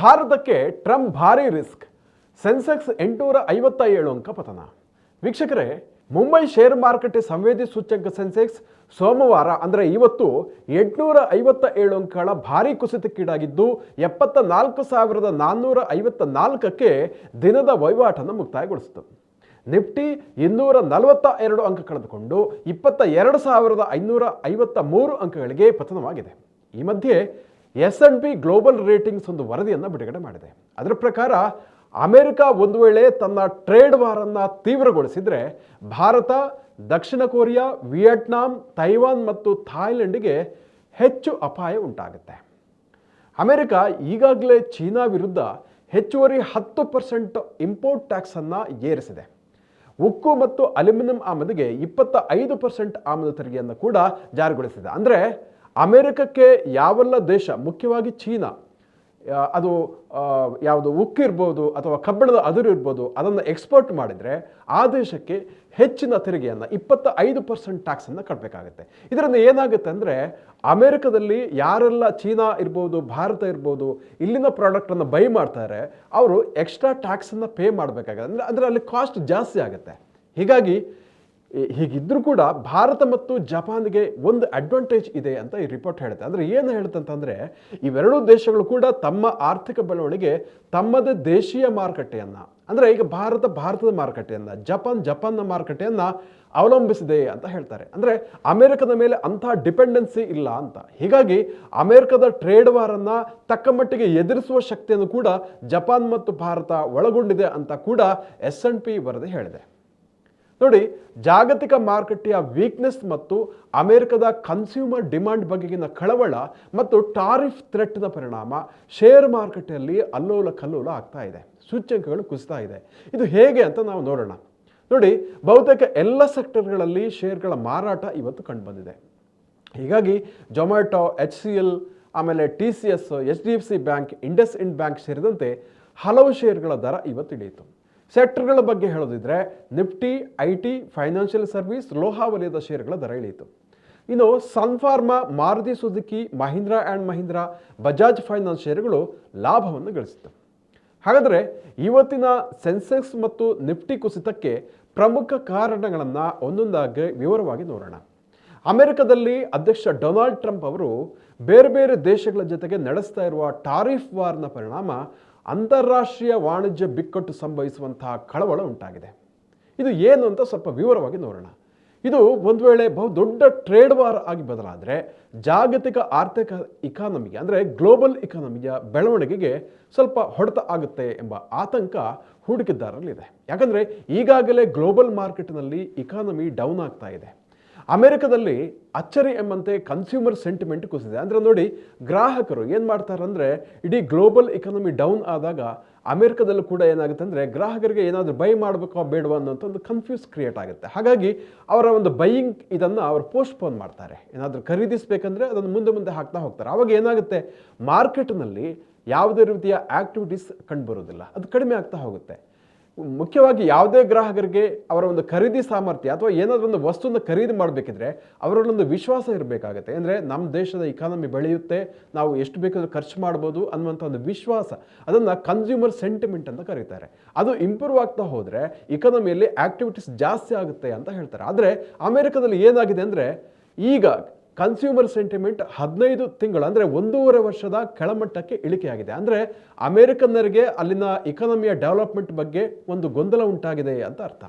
ಭಾರತಕ್ಕೆ ಟ್ರಂಪ್ ಭಾರಿ ರಿಸ್ಕ್. ಸೆನ್ಸೆಕ್ಸ್ ಎಂಟುನೂರ ಐವತ್ತ ಏಳು ಅಂಕ ಪತನ. ವೀಕ್ಷಕರೇ, ಮುಂಬೈ ಷೇರ್ ಮಾರುಕಟ್ಟೆ ಸಂವೇದಿ ಸೂಚ್ಯಂಕ ಸೆನ್ಸೆಕ್ಸ್ ಸೋಮವಾರ, ಅಂದರೆ ಇವತ್ತು ಎಂಟುನೂರ ಐವತ್ತ ಏಳು ಅಂಕಗಳ ಭಾರಿ ಕುಸಿತಕ್ಕೀಡಾಗಿದ್ದು ಎಪ್ಪತ್ತ ನಾಲ್ಕು ಸಾವಿರದ ನಾನ್ನೂರ ಐವತ್ತ ನಾಲ್ಕಕ್ಕೆ ದಿನದ ವಹಿವಾಟನ್ನು ಮುಕ್ತಾಯಗೊಳಿಸಿತು. ನಿಫ್ಟಿ ಇನ್ನೂರ ನಲವತ್ತ ಎರಡು ಅಂಕ ಕಳೆದುಕೊಂಡು ಇಪ್ಪತ್ತ ಎರಡು ಸಾವಿರದ ಐನೂರ ಐವತ್ತ ಮೂರು ಅಂಕಗಳಿಗೆ ಪತನವಾಗಿದೆ. ಈ ಮಧ್ಯೆ S N P global ratings ಒಂದು ವರದಿಯನ್ನು ಬಿಡುಗಡೆ ಮಾಡಿದೆ. ಅದರ ಪ್ರಕಾರ ಅಮೆರಿಕ ಒಂದು ವೇಳೆ ತನ್ನ ಟ್ರೇಡ್ ವಾರನ್ನು ತೀವ್ರಗೊಳಿಸಿದರೆ ಭಾರತ, ದಕ್ಷಿಣ ಕೊರಿಯಾ, ವಿಯೆಟ್ನಾಂ, ತೈವಾನ್ ಮತ್ತು ಥಾಯ್ಲೆಂಡ್ಗೆ ಹೆಚ್ಚು ಅಪಾಯ ಉಂಟಾಗುತ್ತೆ. ಅಮೆರಿಕ ಈಗಾಗಲೇ ಚೀನಾ ವಿರುದ್ಧ ಹೆಚ್ಚುವರಿ ಹತ್ತು ಪರ್ಸೆಂಟ್ ಇಂಪೋರ್ಟ್ ಟ್ಯಾಕ್ಸನ್ನು ಏರಿಸಿದೆ. ಉಕ್ಕು ಮತ್ತು ಅಲ್ಯೂಮಿನಿಯಂ ಆಮದಿಗೆ ಇಪ್ಪತ್ತ ಐದು ಪರ್ಸೆಂಟ್ ಆಮದು ತೆರಿಗೆಯನ್ನು ಕೂಡ ಜಾರಿಗೊಳಿಸಿದೆ. ಅಂದರೆ ಅಮೆರಿಕಕ್ಕೆ ಯಾವೆಲ್ಲ ದೇಶ, ಮುಖ್ಯವಾಗಿ ಚೀನಾ ಅದು ಯಾವುದು ಉಕ್ಕು ಇರ್ಬೋದು ಅಥವಾ ಕಬ್ಬಿಣದ ಅದುರು ಇರ್ಬೋದು, ಅದನ್ನು ಎಕ್ಸ್ಪೋರ್ಟ್ ಮಾಡಿದರೆ ಆ ದೇಶಕ್ಕೆ ಹೆಚ್ಚಿನ ತೆರಿಗೆಯನ್ನು ಇಪ್ಪತ್ತ ಐದು ಪರ್ಸೆಂಟ್ ಟ್ಯಾಕ್ಸನ್ನು ಕಟ್ಟಬೇಕಾಗುತ್ತೆ ಇದರಿಂದ ಏನಾಗುತ್ತೆ ಅಂದರೆ, ಅಮೆರಿಕದಲ್ಲಿ ಯಾರೆಲ್ಲ ಚೀನಾ ಇರ್ಬೋದು, ಭಾರತ ಇರ್ಬೋದು, ಇಲ್ಲಿನ ಪ್ರಾಡಕ್ಟನ್ನು ಬೈ ಮಾಡ್ತಾರೆ, ಅವರು ಎಕ್ಸ್ಟ್ರಾ ಟ್ಯಾಕ್ಸನ್ನು ಪೇ ಮಾಡಬೇಕಾಗುತ್ತೆ. ಅಂದರೆ ಅಂದರೆ ಅಲ್ಲಿ ಕಾಸ್ಟ್ ಜಾಸ್ತಿ ಆಗುತ್ತೆ. ಹೀಗಾಗಿ ಹೀಗಿದ್ರೂ ಕೂಡ ಭಾರತ ಮತ್ತು ಜಪಾನ್ಗೆ ಒಂದು ಅಡ್ವಾಂಟೇಜ್ ಇದೆ ಅಂತ ಈ ರಿಪೋರ್ಟ್ ಹೇಳುತ್ತೆ. ಅಂದರೆ ಏನು ಹೇಳುತ್ತೆ ಅಂತಂದರೆ, ಇವೆರಡೂ ದೇಶಗಳು ಕೂಡ ತಮ್ಮ ಆರ್ಥಿಕ ಬೆಳವಣಿಗೆ ತಮ್ಮದೇ ದೇಶೀಯ ಮಾರುಕಟ್ಟೆಯನ್ನು, ಅಂದರೆ ಈಗ ಭಾರತ ಭಾರತದ ಮಾರುಕಟ್ಟೆಯನ್ನು, ಜಪಾನ್ ಜಪಾನ್ನ ಮಾರುಕಟ್ಟೆಯನ್ನು ಅವಲಂಬಿಸಿದೆ ಅಂತ ಹೇಳ್ತಾರೆ. ಅಂದರೆ ಅಮೆರಿಕದ ಮೇಲೆ ಅಂಥ ಡಿಪೆಂಡೆನ್ಸಿ ಇಲ್ಲ ಅಂತ. ಹೀಗಾಗಿ ಅಮೆರಿಕದ ಟ್ರೇಡ್ ವಾರನ್ನು ತಕ್ಕ ಮಟ್ಟಿಗೆ ಎದುರಿಸುವ ಶಕ್ತಿಯನ್ನು ಕೂಡ ಜಪಾನ್ ಮತ್ತು ಭಾರತ ಒಳಗೊಂಡಿದೆ ಅಂತ ಕೂಡ ಎಸ್ ಎನ್ ಪಿ ವರದಿ ಹೇಳಿದೆ. ನೋಡಿ, ಜಾಗತಿಕ ಮಾರುಕಟ್ಟೆಯ ವೀಕ್ನೆಸ್ ಮತ್ತು ಅಮೆರಿಕದ ಕನ್ಸ್ಯೂಮರ್ ಡಿಮಾಂಡ್ ಬಗೆಗಿನ ಕಳವಳ ಮತ್ತು ಟಾರಿಫ್ ಥ್ರೆಟ್ನ ಪರಿಣಾಮ ಶೇರ್ ಮಾರುಕಟ್ಟೆಯಲ್ಲಿ ಅಲ್ಲೋಲ ಕಲ್ಲೋಲ ಆಗ್ತಾ ಇದೆ. ಸೂಚ್ಯಂಕಗಳು ಕುಸಿತಾ ಇದೆ. ಇದು ಹೇಗೆ ಅಂತ ನಾವು ನೋಡೋಣ. ನೋಡಿ, ಬಹುತೇಕ ಎಲ್ಲ ಸೆಕ್ಟರ್ಗಳಲ್ಲಿ ಶೇರ್ಗಳ ಮಾರಾಟ ಇವತ್ತು ಕಂಡುಬಂದಿದೆ. ಹೀಗಾಗಿ ಜೊಮ್ಯಾಟೊ ಎಚ್ ಸಿ ಎಲ್ ಆಮೇಲೆ T C S H D F C bank IndusInd bank ಸೇರಿದಂತೆ ಹಲವು ಶೇರ್ಗಳ ದರ ಇವತ್ತು ಇಳಿಯಿತು. ಸೆಕ್ಟರ್ಗಳ ಬಗ್ಗೆ ಹೇಳೋದಿದ್ರೆ Nifty, I T, financial service, ಲೋಹಾ ವಲಯದ ಷೇರುಗಳ ದರ ಇಳಿಯಿತು. ಇನ್ನು Sun Pharma Maruti Suzuki, Mahindra and Mahindra Bajaj finance ಷೇರುಗಳು ಲಾಭವನ್ನು ಗಳಿಸಿತು ಹಾಗಾದರೆ ಇವತ್ತಿನ ಸೆನ್ಸೆಕ್ಸ್ ಮತ್ತು ನಿಫ್ಟಿ ಕುಸಿತಕ್ಕೆ ಪ್ರಮುಖ ಕಾರಣಗಳನ್ನು ಒಂದೊಂದಾಗಿ ವಿವರವಾಗಿ ನೋಡೋಣ. ಅಮೆರಿಕದಲ್ಲಿ ಅಧ್ಯಕ್ಷ ಡೊನಾಲ್ಡ್ ಟ್ರಂಪ್ ಅವರು ಬೇರೆ ಬೇರೆ ದೇಶಗಳ ಜೊತೆಗೆ ನಡೆಸ್ತಾ ಇರುವ ಟಾರಿಫ್ ವಾರ್ನ ಪರಿಣಾಮ ಅಂತಾರಾಷ್ಟ್ರೀಯ ವಾಣಿಜ್ಯ ಬಿಕ್ಕಟ್ಟು ಸಂಭವಿಸುವಂತಹ ಕಳವಳ ಉಂಟಾಗಿದೆ. ಇದು ಏನು ಅಂತ ಸ್ವಲ್ಪ ವಿವರವಾಗಿ ನೋಡೋಣ. ಇದು ಒಂದು ವೇಳೆ ಬಹು ದೊಡ್ಡ ಟ್ರೇಡ್ ವಾರ್ ಆಗಿ ಬದಲಾದರೆ ಜಾಗತಿಕ ಆರ್ಥಿಕ ಇಕಾನಮಿಗೆ ಅಂದರೆ ಗ್ಲೋಬಲ್ ಇಕಾನಮಿಯ ಬೆಳವಣಿಗೆಗೆ ಸ್ವಲ್ಪ ಹೊಡೆತ ಆಗುತ್ತೆ ಎಂಬ ಆತಂಕ ಹೂಡಿಕೆದಾರರಲ್ಲಿದೆ. ಯಾಕಂದರೆ ಈಗಾಗಲೇ ಗ್ಲೋಬಲ್ ಮಾರ್ಕೆಟ್ನಲ್ಲಿ ಇಕಾನಮಿ ಡೌನ್ ಆಗ್ತಾ ಇದೆ. ಅಮೆರಿಕದಲ್ಲಿ ಅಚ್ಚರಿ ಎಂಬಂತೆ ಕನ್ಸ್ಯೂಮರ್ ಸೆಂಟಿಮೆಂಟ್ ಕುಸಿದೆ ಅಂದರೆ ನೋಡಿ, ಗ್ರಾಹಕರು ಏನು ಮಾಡ್ತಾರೆ ಅಂದರೆ ಇಡೀ ಗ್ಲೋಬಲ್ ಇಕಾನಮಿ ಡೌನ್ ಆದಾಗ ಅಮೆರಿಕದಲ್ಲೂ ಕೂಡ ಏನಾಗುತ್ತೆ ಅಂದರೆ, ಗ್ರಾಹಕರಿಗೆ ಏನಾದರೂ ಬೈ ಮಾಡಬೇಕೋ ಬೇಡವಾ ಅನ್ನೋಂಥ ಒಂದು ಕನ್ಫ್ಯೂಸ್ ಕ್ರಿಯೇಟ್ ಆಗುತ್ತೆ. ಹಾಗಾಗಿ ಅವರ ಒಂದು ಬೈಯಿಂಗ್ ಇದನ್ನು ಅವರು ಪೋಸ್ಟ್ಪೋನ್ ಮಾಡ್ತಾರೆ. ಏನಾದರೂ ಖರೀದಿಸಬೇಕಂದ್ರೆ ಅದನ್ನು ಮುಂದೆ ಮುಂದೆ ಹಾಕ್ತಾ ಹೋಗ್ತಾರೆ. ಆವಾಗ ಏನಾಗುತ್ತೆ ಮಾರ್ಕೆಟ್ನಲ್ಲಿ ಯಾವುದೇ ರೀತಿಯ ಆ್ಯಕ್ಟಿವಿಟೀಸ್ ಕಂಡುಬರೋದಿಲ್ಲ ಅದು ಕಡಿಮೆ ಆಗ್ತಾ ಹೋಗುತ್ತೆ. ಮುಖ್ಯವಾಗಿ ಯಾವುದೇ ಗ್ರಾಹಕರಿಗೆ ಅವರ ಒಂದು ಖರೀದಿ ಸಾಮರ್ಥ್ಯ ಅಥವಾ ಏನಾದರೂ ಒಂದು ವಸ್ತುವನ್ನು ಖರೀದಿ ಮಾಡಬೇಕಿದ್ರೆ ಅವರಲ್ಲೊಂದು ವಿಶ್ವಾಸ ಇರಬೇಕಾಗತ್ತೆ. ಅಂದರೆ ನಮ್ಮ ದೇಶದ ಇಕಾನಮಿ ಬೆಳೆಯುತ್ತೆ, ನಾವು ಎಷ್ಟು ಬೇಕಾದರೂ ಖರ್ಚು ಮಾಡ್ಬೋದು ಅನ್ನುವಂಥ ಒಂದು ವಿಶ್ವಾಸ. ಅದನ್ನು ಕನ್ಸ್ಯೂಮರ್ ಸೆಂಟಿಮೆಂಟ್ ಅಂತ ಕರೀತಾರೆ. ಅದು ಇಂಪ್ರೂವ್ ಆಗ್ತಾ ಹೋದರೆ ಇಕಾನಮಿಯಲ್ಲಿ ಆ್ಯಕ್ಟಿವಿಟೀಸ್ ಜಾಸ್ತಿ ಆಗುತ್ತೆ ಅಂತ ಹೇಳ್ತಾರೆ. ಆದರೆ ಅಮೆರಿಕದಲ್ಲಿ ಏನಾಗಿದೆ ಅಂದರೆ ಈಗ ಕನ್ಸ್ಯೂಮರ್ ಸೆಂಟಿಮೆಂಟ್ ಹದಿನೈದು ತಿಂಗಳು, ಅಂದರೆ ಒಂದೂವರೆ ವರ್ಷದ ಕೆಳಮಟ್ಟಕ್ಕೆ ಇಳಿಕೆಯಾಗಿದೆ. ಅಂದರೆ ಅಮೆರಿಕನ್ನರಿಗೆ ಅಲ್ಲಿನ ಇಕಾನಮಿಯ ಡೆವಲಪ್ಮೆಂಟ್ ಬಗ್ಗೆ ಒಂದು ಗೊಂದಲ ಉಂಟಾಗಿದೆ ಅಂತ ಅರ್ಥ.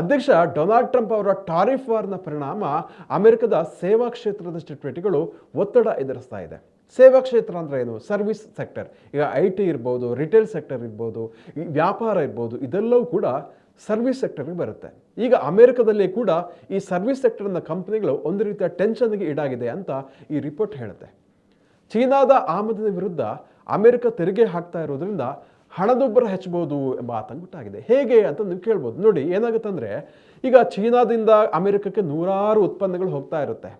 ಅಧ್ಯಕ್ಷ ಡೊನಾಲ್ಡ್ ಟ್ರಂಪ್ ಅವರ ಟಾರಿಫ್ ವಾರ್ನ ಪರಿಣಾಮ ಅಮೆರಿಕದ ಸೇವಾ ಕ್ಷೇತ್ರದ ಚಟುವಟಿಕೆಗಳು ಒತ್ತಡ ಎದುರಿಸ್ತಾ ಇದೆ. ಸೇವಾ ಕ್ಷೇತ್ರ ಅಂದರೆ ಏನು? ಸರ್ವಿಸ್ ಸೆಕ್ಟರ್ ಈಗ ಐ ಟಿ ಇರ್ಬೋದು ರಿಟೇಲ್ ಸೆಕ್ಟರ್ ಇರ್ಬೋದು, ವ್ಯಾಪಾರ ಇರ್ಬೋದು, ಇದೆಲ್ಲವೂ ಕೂಡ ಸರ್ವಿಸ್ ಸೆಕ್ಟರ್ಗೆ ಬರುತ್ತೆ. ಈಗ ಅಮೆರಿಕದಲ್ಲಿ ಕೂಡ ಈ ಸರ್ವಿಸ್ ಸೆಕ್ಟರ್ನ ಕಂಪ್ನಿಗಳು ಒಂದು ರೀತಿಯ ಟೆನ್ಷನ್ಗೆ ಈಡಾಗಿದೆ ಅಂತ ಈ ರಿಪೋರ್ಟ್ ಹೇಳುತ್ತೆ. ಚೀನಾದ ಆಮದಿನ ವಿರುದ್ಧ ಅಮೆರಿಕ ತೆರಿಗೆ ಹಾಕ್ತಾ ಇರೋದ್ರಿಂದ ಹಣದುಬ್ಬರ ಹೆಚ್ಚಬಹುದು ಎಂಬ ಆತಂಕ ಉಂಟಾಗಿದೆ ಹೇಗೆ ಅಂತ ನೀವು ಕೇಳ್ಬೋದು. ನೋಡಿ ಏನಾಗುತ್ತೆ ಅಂದರೆ ಈಗ ಚೀನಾದಿಂದ ಅಮೆರಿಕಕ್ಕೆ ನೂರಾರು ಉತ್ಪನ್ನಗಳು ಹೋಗ್ತಾ ಇರುತ್ತೆ.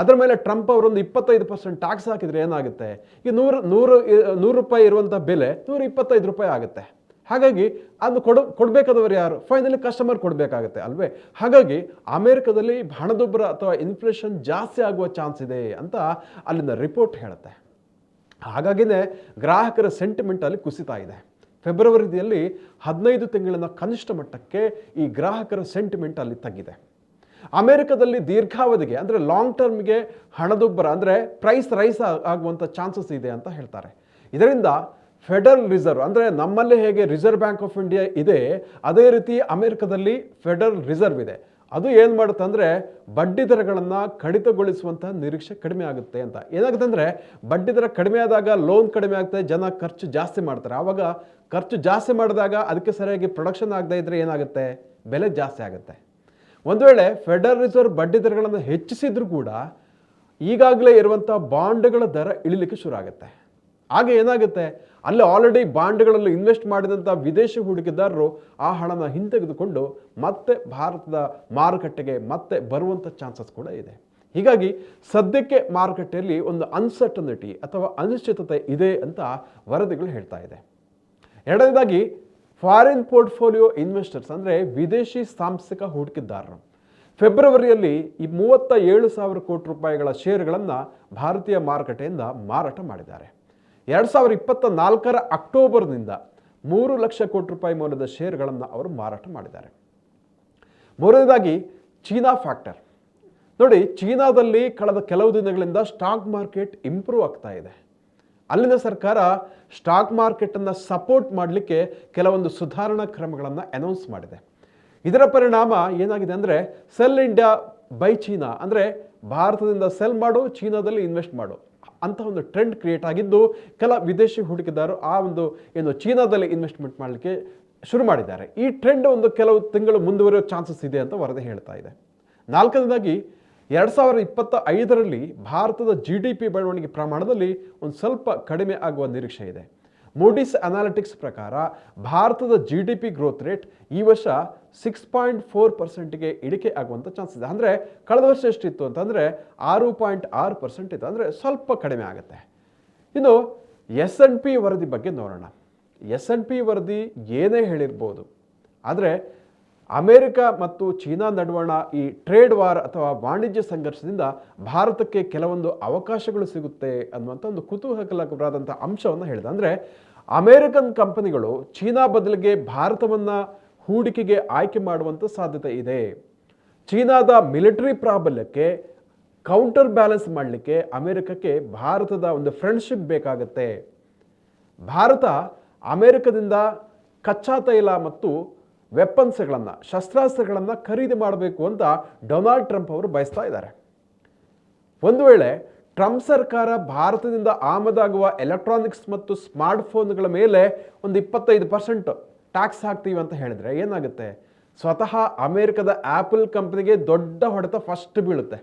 ಅದರ ಮೇಲೆ ಟ್ರಂಪ್ ಅವರೊಂದು ಇಪ್ಪತ್ತೈದು ಪರ್ಸೆಂಟ್ ಟ್ಯಾಕ್ಸ್ ಹಾಕಿದರೆ ಏನಾಗುತ್ತೆ? ಈಗ ನೂರು ನೂರು ನೂರು ರೂಪಾಯಿ ಇರುವಂಥ ಬೆಲೆ ನೂರ ಇಪ್ಪತ್ತೈದು ರೂಪಾಯಿ ಆಗುತ್ತೆ. ಹಾಗಾಗಿ ಅದು ಕೊಡ, ಕೊಡಬೇಕಾದವರು ಯಾರು? ಫೈನಲಿ ಕಸ್ಟಮರ್ ಕೊಡಬೇಕಾಗತ್ತೆ ಅಲ್ವೇ? ಹಾಗಾಗಿ ಅಮೆರಿಕದಲ್ಲಿ ಹಣದುಬ್ಬರ ಅಥವಾ ಇನ್ಫ್ಲೇಷನ್ ಜಾಸ್ತಿ ಆಗುವ ಚಾನ್ಸ್ ಇದೆ ಅಂತ ಅಲ್ಲಿನ ರಿಪೋರ್ಟ್ ಹೇಳುತ್ತೆ. ಹಾಗಾಗಿನೇ ಗ್ರಾಹಕರ ಸೆಂಟಿಮೆಂಟ್ ಅಲ್ಲಿ ಕುಸಿತಾ ಇದೆ. ಫೆಬ್ರವರಿಯಲ್ಲಿ ಹದಿನೈದು ತಿಂಗಳಿನ ಕನಿಷ್ಠ ಮಟ್ಟಕ್ಕೆ ಈ ಗ್ರಾಹಕರ ಸೆಂಟಿಮೆಂಟ್ ಅಲ್ಲಿ ತಗ್ಗಿದೆ. ಅಮೆರಿಕದಲ್ಲಿ ದೀರ್ಘಾವಧಿಗೆ, ಅಂದರೆ ಲಾಂಗ್ ಟರ್ಮ್ಗೆ ಹಣದುಬ್ಬರ, ಅಂದರೆ ಪ್ರೈಸ್ ರೈಸ್ ಆಗುವಂಥ ಚಾನ್ಸಸ್ ಇದೆ ಅಂತ ಹೇಳ್ತಾರೆ. ಇದರಿಂದ ಫೆಡರಲ್ ರಿಸರ್ವ್ ಅಂದರೆ ನಮ್ಮಲ್ಲಿ ಹೇಗೆ ರಿಸರ್ವ್ ಬ್ಯಾಂಕ್ ಆಫ್ ಇಂಡಿಯಾ ಇದೆ, ಅದೇ ರೀತಿ ಅಮೆರಿಕದಲ್ಲಿ ಫೆಡರಲ್ ರಿಸರ್ವ್ ಇದೆ. ಅದು ಏನು ಮಾಡುತ್ತೆ ಅಂದರೆ ಬಡ್ಡಿ ದರಗಳನ್ನು ಕಡಿತಗೊಳಿಸುವಂಥ ನಿರೀಕ್ಷೆ ಕಡಿಮೆ ಆಗುತ್ತೆ ಅಂತ. ಏನಾಗುತ್ತೆ ಅಂದರೆ ಬಡ್ಡಿ ದರ ಕಡಿಮೆ ಆದಾಗ ಲೋನ್ ಕಡಿಮೆ ಆಗುತ್ತೆ ಜನ ಖರ್ಚು ಜಾಸ್ತಿ ಮಾಡ್ತಾರೆ. ಆವಾಗ ಖರ್ಚು ಜಾಸ್ತಿ ಮಾಡಿದಾಗ ಅದಕ್ಕೆ ಸರಿಯಾಗಿ ಪ್ರೊಡಕ್ಷನ್ ಆಗದೇ ಇದ್ದರೆ ಏನಾಗುತ್ತೆ? ಬೆಲೆ ಜಾಸ್ತಿ ಆಗುತ್ತೆ. ಒಂದು ವೇಳೆ ಫೆಡರಲ್ ರಿಸರ್ವ್ ಬಡ್ಡಿ ದರಗಳನ್ನು ಹೆಚ್ಚಿಸಿದ್ರು ಕೂಡ ಈಗಾಗಲೇ ಇರುವಂಥ ಬಾಂಡ್ಗಳ ದರ ಇಳಿಲಿಕ್ಕೆ ಶುರು ಆಗುತ್ತೆ. ಆಗ ಏನಾಗುತ್ತೆ? ಅಲ್ಲಿ ಆಲ್ರೆಡಿ ಬಾಂಡ್ಗಳಲ್ಲಿ ಇನ್ವೆಸ್ಟ್ ಮಾಡಿದಂಥ ವಿದೇಶಿ ಹೂಡಿಕೆದಾರರು ಆ ಹಣನ ಹಿಂತೆಗೆದುಕೊಂಡು ಮತ್ತೆ ಭಾರತದ ಮಾರುಕಟ್ಟೆಗೆ ಮತ್ತೆ ಬರುವಂಥ ಚಾನ್ಸಸ್ ಕೂಡ ಇದೆ. ಹೀಗಾಗಿ ಸದ್ಯಕ್ಕೆ ಮಾರುಕಟ್ಟೆಯಲ್ಲಿ ಒಂದು ಅನ್ಸರ್ಟನಿಟಿ ಅಥವಾ ಅನಿಶ್ಚಿತತೆ ಇದೆ ಅಂತ ವರದಿಗಳು ಹೇಳ್ತಾ ಇದೆ. ಎರಡನೇದಾಗಿ ಫಾರಿನ್ ಪೋರ್ಟ್ಫೋಲಿಯೋ ಇನ್ವೆಸ್ಟರ್ಸ್ ಅಂದರೆ ವಿದೇಶಿ ಸಾಂಸ್ಥಿಕ ಹೂಡಿಕೆದಾರರು. ಫೆಬ್ರವರಿಯಲ್ಲಿ ಈ ಮೂವತ್ತ ಏಳು ಸಾವಿರ ಕೋಟಿ ರೂಪಾಯಿಗಳ ಷೇರುಗಳನ್ನು ಭಾರತೀಯ ಮಾರುಕಟ್ಟೆಯಿಂದ ಮಾರಾಟ ಮಾಡಿದ್ದಾರೆ. ಎರಡು ಸಾವಿರದ ಇಪ್ಪತ್ತ ನಾಲ್ಕರ ಅಕ್ಟೋಬರ್ನಿಂದ ಮೂರು ಲಕ್ಷ ಕೋಟಿ ರೂಪಾಯಿ ಮೌಲ್ಯದ ಷೇರುಗಳನ್ನು ಅವರು ಮಾರಾಟ ಮಾಡಿದ್ದಾರೆ. ಮೂರನೇದಾಗಿ, ಚೀನಾ ಫ್ಯಾಕ್ಟರ್. ನೋಡಿ, ಚೀನಾದಲ್ಲಿ ಕಳೆದ ಕೆಲವು ದಿನಗಳಿಂದ ಸ್ಟಾಕ್ ಮಾರ್ಕೆಟ್ ಇಂಪ್ರೂವ್ ಆಗ್ತಾ ಇದೆ. ಅಲ್ಲಿನ ಸರ್ಕಾರ ಸ್ಟಾಕ್ ಮಾರ್ಕೆಟನ್ನು ಸಪೋರ್ಟ್ ಮಾಡಲಿಕ್ಕೆ ಕೆಲವೊಂದು ಸುಧಾರಣಾ ಕ್ರಮಗಳನ್ನು ಅನೌನ್ಸ್ ಮಾಡಿದೆ. ಇದರ ಪರಿಣಾಮ ಏನಾಗಿದೆ ಅಂದರೆ ಸೆಲ್ ಇಂಡಿಯಾ ಬೈ ಚೀನಾ. ಅಂದರೆ, ಭಾರತದಿಂದ ಸೆಲ್ ಮಾಡು, ಚೀನಾದಲ್ಲಿ ಇನ್ವೆಸ್ಟ್ ಮಾಡು. ಅಂತ ಒಂದು ಟ್ರೆಂಡ್ ಕ್ರಿಯೇಟ್ ಆಗಿದ್ದು ಕೆಲ ವಿದೇಶಿ ಹೂಡಿಕೆದಾರರು ಆ ಒಂದು ಏನು ಚೀನಾದಲ್ಲಿ ಇನ್ವೆಸ್ಟ್ಮೆಂಟ್ ಮಾಡಲಿಕ್ಕೆ ಶುರು ಮಾಡಿದ್ದಾರೆ. ಈ ಟ್ರೆಂಡ್ ಒಂದು ಕೆಲವು ತಿಂಗಳು ಮುಂದುವರಿಯೋ ಚಾನ್ಸಸ್ ಇದೆ ಅಂತ ವರದಿ ಹೇಳ್ತಾ ಇದೆ. ನಾಲ್ಕನೇದಾಗಿ, ಎರಡು ಸಾವಿರದ ಇಪ್ಪತ್ತ ಐದರಲ್ಲಿ ಭಾರತದ ಜಿ ಡಿ ಪಿ ಬೆಳವಣಿಗೆ ಪ್ರಮಾಣದಲ್ಲಿ ಒಂದು ಸ್ವಲ್ಪ ಕಡಿಮೆ ಆಗುವ ನಿರೀಕ್ಷೆ ಇದೆ. ಮೂಡಿಸ್ ಅನಾಲಿಟಿಕ್ಸ್ ಪ್ರಕಾರ ಭಾರತದ G D P growth rate ಈ ವರ್ಷ ಸಿಕ್ಸ್ ಪಾಯಿಂಟ್ ಫೋರ್ ಪರ್ಸೆಂಟ್ಗೆ ಇಳಿಕೆ ಆಗುವಂಥ ಚಾನ್ಸ್ ಇದೆ. ಅಂದರೆ ಕಳೆದ ವರ್ಷ ಎಷ್ಟಿತ್ತು ಅಂತಂದರೆ ಆರು ಪಾಯಿಂಟ್ ಆರು ಪರ್ಸೆಂಟ್ ಇತ್ತು. ಅಂದರೆ ಸ್ವಲ್ಪ ಕಡಿಮೆ ಆಗುತ್ತೆ. ಇನ್ನು ಎಸ್ ಎನ್ ಪಿ ವರದಿ ಬಗ್ಗೆ ನೋಡೋಣ. ಎಸ್ ಎನ್ ಪಿ ವರದಿ ಏನೇ ಹೇಳಿರ್ಬೋದು, ಆದರೆ ಅಮೆರಿಕ ಮತ್ತು ಚೀನಾ ನಡುವಣ ಈ ಟ್ರೇಡ್ ವಾರ್ ಅಥವಾ ವಾಣಿಜ್ಯ ಸಂಘರ್ಷದಿಂದ ಭಾರತಕ್ಕೆ ಕೆಲವೊಂದು ಅವಕಾಶಗಳು ಸಿಗುತ್ತೆ ಅನ್ನುವಂಥ ಒಂದು ಕುತೂಹಲಕರಾದಂಥ ಅಂಶವನ್ನು ಹೇಳಿದೆ ಅಂದರೆ, ಅಮೇರಿಕನ್ ಕಂಪನಿಗಳು ಚೀನಾ ಬದಲಿಗೆ ಭಾರತವನ್ನು ಹೂಡಿಕೆಗೆ ಆಯ್ಕೆ ಮಾಡುವಂಥ ಸಾಧ್ಯತೆ ಇದೆ. ಚೀನಾದ ಮಿಲಿಟರಿ ಪ್ರಾಬಲ್ಯಕ್ಕೆ ಕೌಂಟರ್ ಬ್ಯಾಲೆನ್ಸ್ ಮಾಡಲಿಕ್ಕೆ ಅಮೆರಿಕಕ್ಕೆ ಭಾರತದ ಒಂದು ಫ್ರೆಂಡ್ಶಿಪ್ ಬೇಕಾಗತ್ತೆ. ಭಾರತ ಅಮೆರಿಕದಿಂದ ಕಚ್ಚಾ ತೈಲ ಮತ್ತು ವೆಪನ್ಸ್ಗಳನ್ನು, ಶಸ್ತ್ರಾಸ್ತ್ರಗಳನ್ನು ಖರೀದಿ ಮಾಡಬೇಕು ಅಂತ ಡೊನಾಲ್ಡ್ ಟ್ರಂಪ್ ಅವರು ಬಯಸ್ತಾ ಇದ್ದಾರೆ. ಒಂದು ವೇಳೆ ಟ್ರಂಪ್ ಸರ್ಕಾರ ಭಾರತದಿಂದ ಆಮದಾಗುವ ಎಲೆಕ್ಟ್ರಾನಿಕ್ಸ್ ಮತ್ತು ಸ್ಮಾರ್ಟ್ಫೋನ್ಗಳ ಮೇಲೆ ಒಂದು ಇಪ್ಪತ್ತೈದು ಪರ್ಸೆಂಟ್ ಟ್ಯಾಕ್ಸ್ ಹಾಕ್ತೀವಿ ಅಂತ ಹೇಳಿದ್ರೆ ಏನಾಗುತ್ತೆ? ಸ್ವತಃ ಅಮೆರಿಕದ ಆ್ಯಪಲ್ ಕಂಪ್ನಿಗೆ ದೊಡ್ಡ ಹೊಡೆತ ಫಸ್ಟ್ ಬೀಳುತ್ತೆ.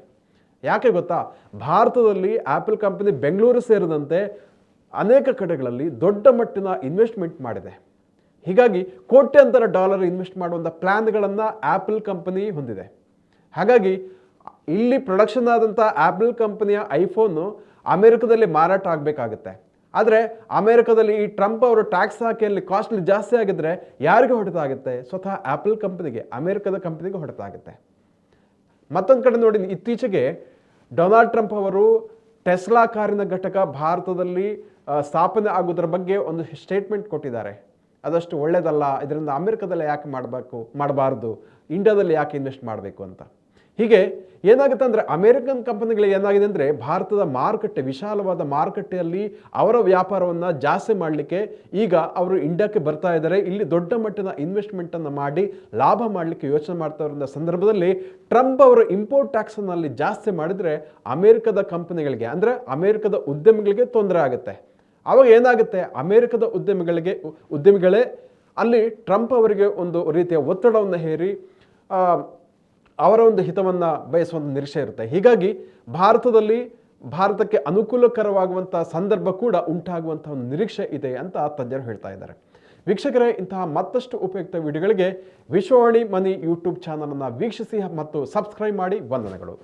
ಯಾಕೆ ಗೊತ್ತಾ? ಭಾರತದಲ್ಲಿ ಆ್ಯಪಲ್ ಕಂಪನಿ ಬೆಂಗಳೂರು ಸೇರಿದಂತೆ ಅನೇಕ ಕಡೆಗಳಲ್ಲಿ ದೊಡ್ಡ ಮಟ್ಟಿನ ಇನ್ವೆಸ್ಟ್ಮೆಂಟ್ ಮಾಡಿದೆ. ಹೀಗಾಗಿ ಕೋಟ್ಯಂತರ ಡಾಲರ್ ಇನ್ವೆಸ್ಟ್ ಮಾಡುವಂಥ ಪ್ಲ್ಯಾನ್ಗಳನ್ನು ಆ್ಯಪಲ್ ಕಂಪನಿ ಹೊಂದಿದೆ. ಹಾಗಾಗಿ ಇಲ್ಲಿ ಪ್ರೊಡಕ್ಷನ್ ಆದಂಥ ಆ್ಯಪಲ್ ಕಂಪನಿಯ ಐಫೋನು ಅಮೆರಿಕದಲ್ಲಿ ಮಾರಾಟ ಆಗಬೇಕಾಗುತ್ತೆ. ಆದರೆ ಅಮೆರಿಕದಲ್ಲಿ ಈ ಟ್ರಂಪ್ ಅವರು ಟ್ಯಾಕ್ಸ್ ಹಾಕಿ ಅಲ್ಲಿ ಕಾಸ್ಟ್ಲಿ ಜಾಸ್ತಿ ಆಗಿದ್ರೆ ಯಾರಿಗೆ ಹೊಡೆತಾಗುತ್ತೆ ಸ್ವತಃ ಆ್ಯಪಲ್ ಕಂಪನಿಗೆ, ಅಮೆರಿಕದ ಕಂಪನಿಗೆ ಹೊಡೆತಾಗುತ್ತೆ ಮತ್ತೊಂದು ಕಡೆ ನೋಡಿ, ಇತ್ತೀಚೆಗೆ ಡೊನಾಲ್ಡ್ ಟ್ರಂಪ್ ಅವರು ಟೆಸ್ಲಾ ಕಾರಿನ ಘಟಕ ಭಾರತದಲ್ಲಿ ಸ್ಥಾಪನೆ ಆಗೋದ್ರ ಬಗ್ಗೆ ಒಂದು ಸ್ಟೇಟ್ಮೆಂಟ್ ಕೊಟ್ಟಿದ್ದಾರೆ. ಅದಷ್ಟು ಒಳ್ಳೆಯದಲ್ಲ ಇದರಿಂದ ಅಮೆರಿಕದಲ್ಲಿ ಯಾಕೆ ಮಾಡಬೇಕು, ಮಾಡಬಾರ್ದು, ಇಂಡಿಯಾದಲ್ಲಿ ಯಾಕೆ ಇನ್ವೆಸ್ಟ್ ಮಾಡಬೇಕು ಅಂತ. ಹೀಗೆ ಏನಾಗುತ್ತೆ ಅಂದರೆ ಅಮೇರಿಕನ್ ಕಂಪನಿಗಳಿಗೆ ಏನಾಗಿದೆ ಅಂದರೆ ಭಾರತದ ಮಾರುಕಟ್ಟೆ, ವಿಶಾಲವಾದ ಮಾರುಕಟ್ಟೆಯಲ್ಲಿ ಅವರ ವ್ಯಾಪಾರವನ್ನು ಜಾಸ್ತಿ ಮಾಡಲಿಕ್ಕೆ ಈಗ ಅವರು ಇಂಡಿಯಾಕ್ಕೆ ಬರ್ತಾ ಇದ್ದಾರೆ. ಇಲ್ಲಿ ದೊಡ್ಡ ಮಟ್ಟದ ಇನ್ವೆಸ್ಟ್ಮೆಂಟನ್ನು ಮಾಡಿ ಲಾಭ ಮಾಡಲಿಕ್ಕೆ ಯೋಚನೆ ಮಾಡ್ತಾ ಇರೋ ಸಂದರ್ಭದಲ್ಲಿ ಟ್ರಂಪ್ ಅವರು ಇಂಪೋರ್ಟ್ ಟ್ಯಾಕ್ಸನ್ನು ಅಲ್ಲಿ ಜಾಸ್ತಿ ಮಾಡಿದರೆ ಅಮೇರಿಕದ ಕಂಪನಿಗಳಿಗೆ, ಅಂದರೆ ಅಮೇರಿಕದ ಉದ್ಯಮಿಗಳಿಗೆ ತೊಂದರೆ ಆಗುತ್ತೆ. ಆವಾಗ ಏನಾಗುತ್ತೆ? ಅಮೇರಿಕದ ಉದ್ಯಮಿಗಳಿಗೆ ಉದ್ಯಮಿಗಳೇ, ಅಲ್ಲಿ ಟ್ರಂಪ್ ಅವರಿಗೆ ಒಂದು ರೀತಿಯ ಒತ್ತಡವನ್ನು ಹೇರಿ ಅವರ ಒಂದು ಹಿತವನ್ನು ಬಯಸುವಂಥ ನಿರೀಕ್ಷೆ ಇರುತ್ತೆ. ಹೀಗಾಗಿ ಭಾರತದಲ್ಲಿ ಭಾರತಕ್ಕೆ ಅನುಕೂಲಕರವಾಗುವಂಥ ಸಂದರ್ಭ ಕೂಡ ಉಂಟಾಗುವಂಥ ಒಂದು ನಿರೀಕ್ಷೆ ಇದೆ ಅಂತ ತಜ್ಞರು ಹೇಳ್ತಾ ಇದ್ದಾರೆ. ವೀಕ್ಷಕರೇ, ಇಂತಹ ಮತ್ತಷ್ಟು ಉಪಯುಕ್ತ ವಿಡಿಯೋಗಳಿಗೆ ವಿಶ್ವವಾಣಿ ಮನಿ ಯೂಟ್ಯೂಬ್ ಚಾನಲನ್ನು ವೀಕ್ಷಿಸಿ ಮತ್ತು ಸಬ್ಸ್ಕ್ರೈಬ್ ಮಾಡಿ. ವಂದನೆಗಳು.